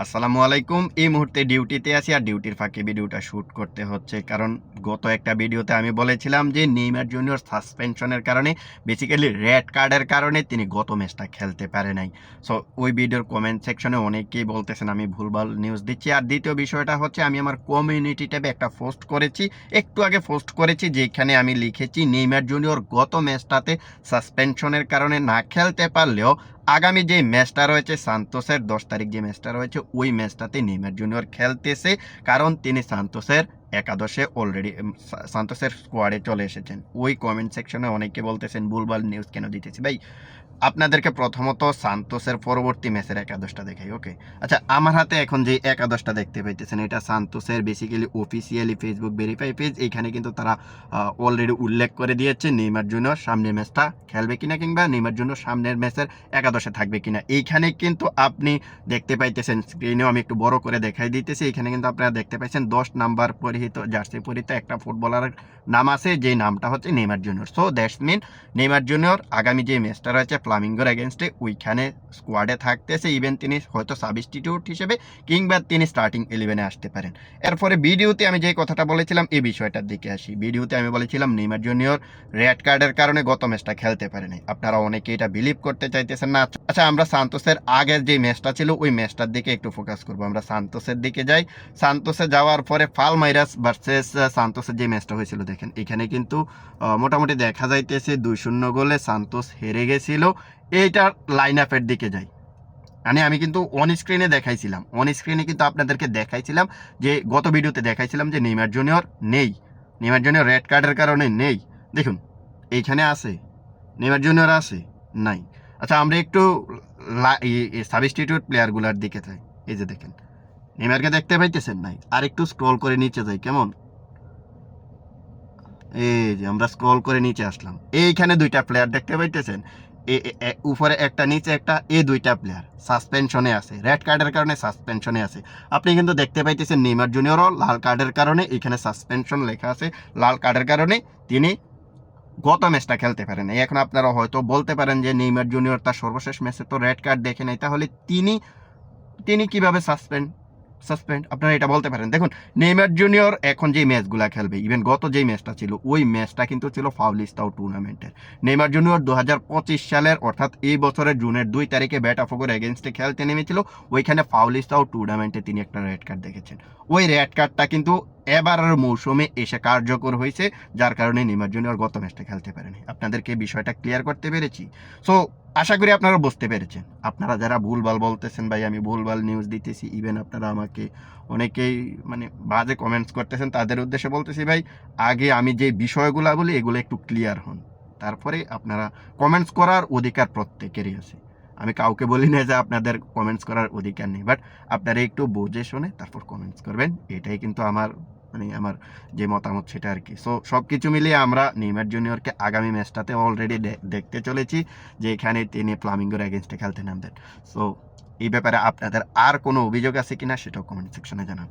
আসসালামু আলাইকুম। এই মুহূর্তে ডিউটিতে আছি আর ডিউটির ফাঁকে ভিডিওটা শ্যুট করতে হচ্ছে কারণ গত একটা ভিডিওতে আমি বলেছিলাম যে নেইমার জুনিয়র সাসপেনশনের কারণে বেসিক্যালি রেড কার্ডের কারণে তিনি গত ম্যাচটা খেলতে পারে নাই। সো ওই ভিডিওর কমেন্ট সেকশনে অনেকেই বলতেছেন, আমি ভুলভাল নিউজ দিচ্ছি। আর দ্বিতীয় বিষয়টা হচ্ছে, আমি আমার কমিউনিটি ট্যাবে একটা পোস্ট করেছি, একটু আগে পোস্ট করেছি, যেখানে আমি লিখেছি, নেইমার জুনিয়র গত ম্যাচটাতে সাসপেনশনের কারণে না খেলতে পারলেও আগামী যে ম্যাচটা রয়েছে, সান্তোসের দশ তারিখ যে ম্যাচটা রয়েছে, ওই ম্যাচটাতে নেইমার জুনিয়র খেলতেছে। কারণ তিনি সান্তোসের একাদশে অলরেডি সান্তোসের স্কোয়াডে চলে এসেছেন। ওই কমেন্ট সেকশনে অনেকে বলতেছেন, ভুলভাল নিউজ কেন দিতেছি? ভাই, আপনাদেরকে প্রথমত সান্তোসের পরবর্তী ম্যাচের একাদশটা দেখাই, ওকে? আচ্ছা আমার হাতে এখন যে একাদশটা দেখতে পাইতেছেন, এটা সান্তোসের basically officially Facebook verify page এইখানে কিন্তু তারা অলরেডি উল্লেখ করে দিয়েছে নেইমার জুনিয়র সামনের ম্যাচটা খেলবে কিনা কিংবা নেইমার জন্য সামনের ম্যাচের একাদশে থাকবে কিনা। এইখানে কিন্তু আপনি দেখতে পাইতেছেন স্ক্রিনেও আমি একটু বড় করে দেখাই দিতেছি। এখানে কিন্তু আপনারা দেখতে পাইছেন, দশ নাম্বার পরিহিত জার্সি পরিহিত একটা ফুটবলারের নাম আছে, যেই নামটা হচ্ছে Neymar junior. So that's mean Neymar junior আগামী যে ম্যাচটা রয়েছে ফ্লামিঙ্গোর এগেনস্টে ওইখানে স্কোয়াডে থাকতেছে। ইভেন তিনি হয়তো সাবস্টিটিউট হিসেবে কিংবা তিনি স্টার্টিং ইলেভেনে আসতে পারেন। এরপরে ভিডিওতে আমি যে কথাটা বলেছিলাম, এই বিষয়টার দিকে আসি। ভিডিওতে আমি বলেছিলাম, নেইমার জুনিয়র রেড কার্ডের কারণে গত ম্যাচটা খেলতে পারেনি। আপনারা অনেকে এটা বিলিভ করতে চাইতেছেন না। আচ্ছা আমরা সান্তোসের আগের যে ম্যাচটা ছিল, ওই ম্যাচটার দিকে একটু ফোকাস করব। আমরা সান্তোসের দিকে যাই। সান্তোসে যাওয়ার পরে ফাল ফালমাইরাস ভার্সেস সান্তোসের যে ম্যাচটা হয়েছিল, দেখেন, এখানে কিন্তু মোটামুটি দেখা যাইতেছে দুই শূন্য গোলে সান্তোস হেরে গেছিল। এইটার লাইন আপের দিকে যাই। মানে আমি কিন্তু অন স্ক্রিনে দেখাইছিলাম। অন স্ক্রিনে কিন্তু আপনাদেরকে দেখাইছিলাম যে, গত ভিডিওতে দেখাইছিলাম যে নেইমার জুনিয়র নেই। নেইমার জুনিয়র রেড কার্ডের কারণে নেই। দেখুন, এইখানে আছে। নেইমার জুনিয়র আছে? নাই। আচ্ছা আমরা একটু সাবস্টিটিউট প্লেয়ারগুলোর দিকে যাই। এই যে দেখেন নেইমারকে দেখতে পাইতেছেন নাই? আর একটু স্ক্রল করে নিচে যাই, কেমন? এই যে, আমরা স্ক্রল করে নিচে আসলাম। এইখানে দুইটা প্লেয়ার দেখতে পাইতেছেন। এ- উপরে একটা, নিচে একটা, এ দুইটা প্লেয়ার সাসপেনশনে আছে। রেড কার্ডের কারণে সাসপেনশনে আছে। আপনি কিন্তু দেখতে পাইতেছেন নেইমার জুনিয়রও লাল কার্ডের কারণে এখানে সাসপেনশন লেখা আছে। লাল কার্ডের কারণে তিনি গত ম্যাচটা খেলতে পারেন এখন আপনারা হয়তো বলতে পারেন যে নেইমার জুনিয়র তার সর্বশেষ ম্যাচে তো রেড কার্ড দেখে নাই। তাহলে তিনি তিনি কীভাবে সাসপেন্ড সাসপেন্ড, আপনারা এটা বলতে পারেন। দেখুন, নেইমার জুনিয়র এখন যে ম্যাচগুলো খেলবে ইভেন গত যেই ম্যাচটা ছিল, ওই ম্যাচটা কিন্তু ছিল ফাউলিস্তাও টুর্নামেন্টের নেইমার জুনিয়র দু হাজার পঁচিশ সালের, অর্থাৎ এই বছরের জুনের দুই তারিখে ব্যাট ব্যাটাফোগোর এগেনস্টে খেলতে নেমেছিল, ওইখানে ফাউলিস্তাও টুর্নামেন্টে তিনি একটা রেড কার্ড দেখেছেন। ওই রেড কার্ডটা কিন্তু এবারের মৌসুমে এসে কার্যকর হয়েছে, যার কারণে নেইমার জুনিয়র গত ম্যাচটা খেলতে পারেনি। আপনাদেরকে বিষয়টা ক্লিয়ার করতে পেরেছি। সো আশা করি আপনারা বুঝতে পেরেছেন। আপনারা যারা ভুলভাল বলতেছেন, ভাই, আমি ভুলভাল নিউজ দিতেছি ইভেন আপনারা আমাকে অনেকেই মানে বাজে কমেন্টস করতেছেন, তাদের উদ্দেশ্যে বলতেছি, ভাই, আগে আমি যে বিষয়গুলো বলি, এগুলো একটু ক্লিয়ার হন। তারপরে আপনারা কমেন্টস করার অধিকার প্রত্যেকেরই আছে। আমি কাউকে বলি না যে আপনাদের কমেন্টস করার অধিকার নেই বাট আপনারা একটু বুঝে শুনে তারপর কমেন্টস করবেন। এটাই কিন্তু আমার মানে আমার যে মতামত সেটা আর কি। সো সব কিছু মিলিয়ে আমরা নেইমার জুনিয়রকে আগামী ম্যাচটাতে অলরেডি দেখতে চলেছি যে এখানে তিনি ফ্লামিঙ্গোর এগেনস্টে খেলতে নামবেন। সো এই ব্যাপারে আপনাদের আর কোনো অভিযোগ আছে কিনা সেটাও কমেন্ট সেকশনে জানান